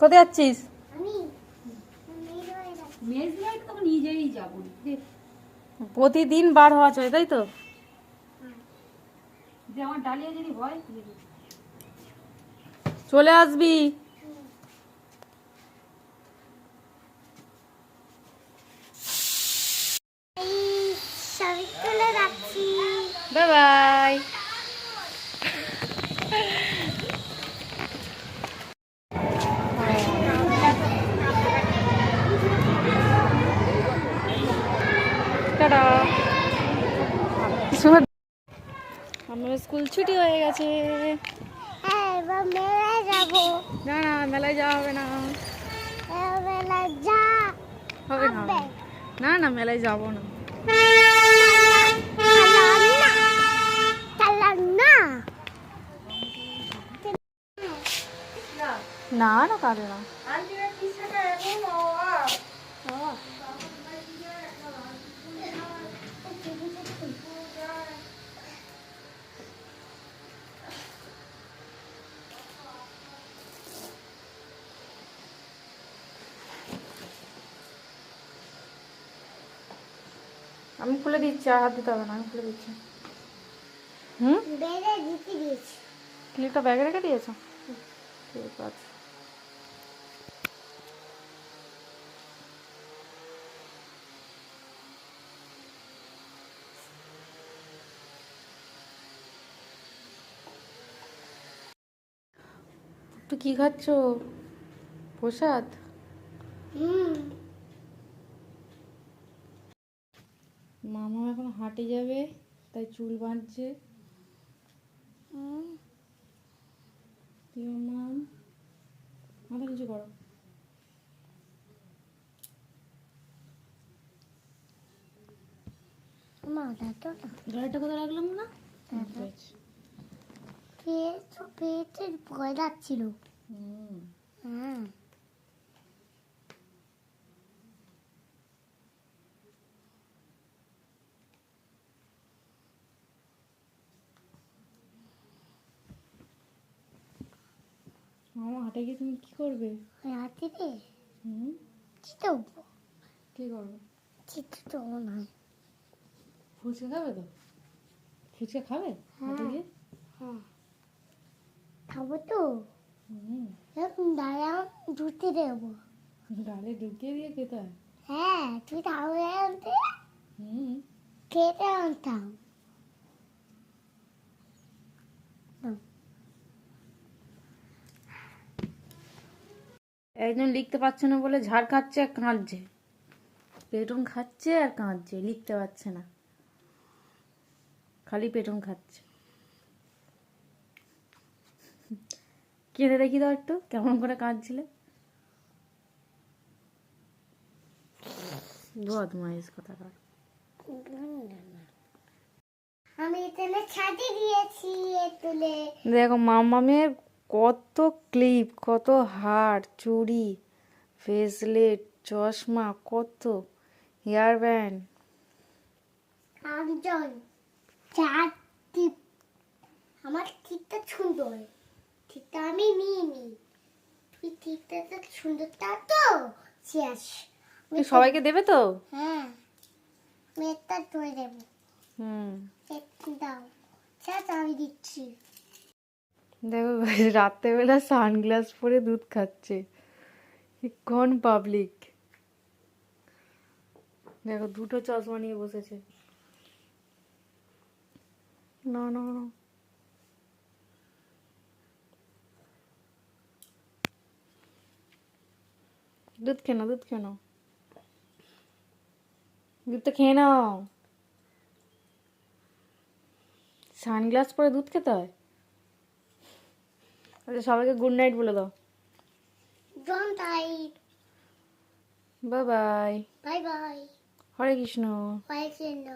কোথায় যাচ্ছিস? প্রতিদিন বার হওয়া চাই তাই তো? হয়। চলে আসবি। বাই বাই টাটা আমার স্কুল ছুটি হয়ে গেছে। হ্যাঁ না না মেলায় যাওয়া হবে না। হবে না। না। না মেলায় যাব না। না না না। কাটে না আমি খুলে দিচ্ছি আর হাত দিতে হবে না আমি খুলে দিচ্ছি। হুম? ক্লিপটা ব্যাগে রেখে দিয়েছ? ঠিক আছে। তুই কি খাচ্ছ? প্রসাদ? হুম। মামা এখন হাটে যাবে তাই চুল বাঁধছে। মাম। মাথা নিচু করো। গাড়িটা কোথায় রাখলাম না পেয়েছ পেয়েছে ভয় লাগছিল। হুম। হ্যাঁ। মামা হাটে গিয়ে তুমি কি করবে? রে। হুম? চিতো কি করবে? চিতো তো নয় ফুচকা খাবে তো? ফুচকা খাবে? হাটে গিয়ে? হ্যাঁ। খাব তো। হুম। এরকম দাঁড়াও জুতি দেবো। গালে ঢুকিয়ে দিয়ে খেতে হয়? হ্যাঁ তুই তাহলে হুম। খেতে আনতাম। একজন লিখতে পারছে না বলে ঝাড় খাচ্ছে আর কাঁদছে। পেটন খাচ্ছে আর কাঁদছে লিখতে পারছে না। খালি পেটন খাচ্ছে। কেঁদে দেখি দাও একটু কেমন করে কাঁদছিলে? বদমাইশ কথা আমি এখানে ছাদে দিয়েছি এ তুলে দেখো মামামের কত ক্লিপ কত হার চুড়ি ব্রেসলেট চশমা কত হেয়ার ব্যান্ড। একজন চার টিপ। আমার ঠিকটা সুন্দর। ঠিকটা আমি নিয়ে নি তুই ঠিকটা তো সুন্দরটা তো? শেষ। সবাইকে দেবে তো? হ্যাঁ। একটা ধরে দেবো। হুম। দাও। শেষ আমি দিচ্ছি। দেখো, রাত্রেবেলা সানগ্লাস পরে দুধ খাচ্ছে। কোন পাবলিক দেখো, দুটো চশমা নিয়ে বসেছে। না না না। দুধ খেয়ে নাও, দুধ খেয়ে নাও। দুধটা খেয়ে নাও। সানগ্লাস পরে দুধ খেতে হয়? আচ্ছা সবাইকে গুড নাইট বলে দাও। Good night bye bye bye bye Hare Krishna. Hare চেন্দ্র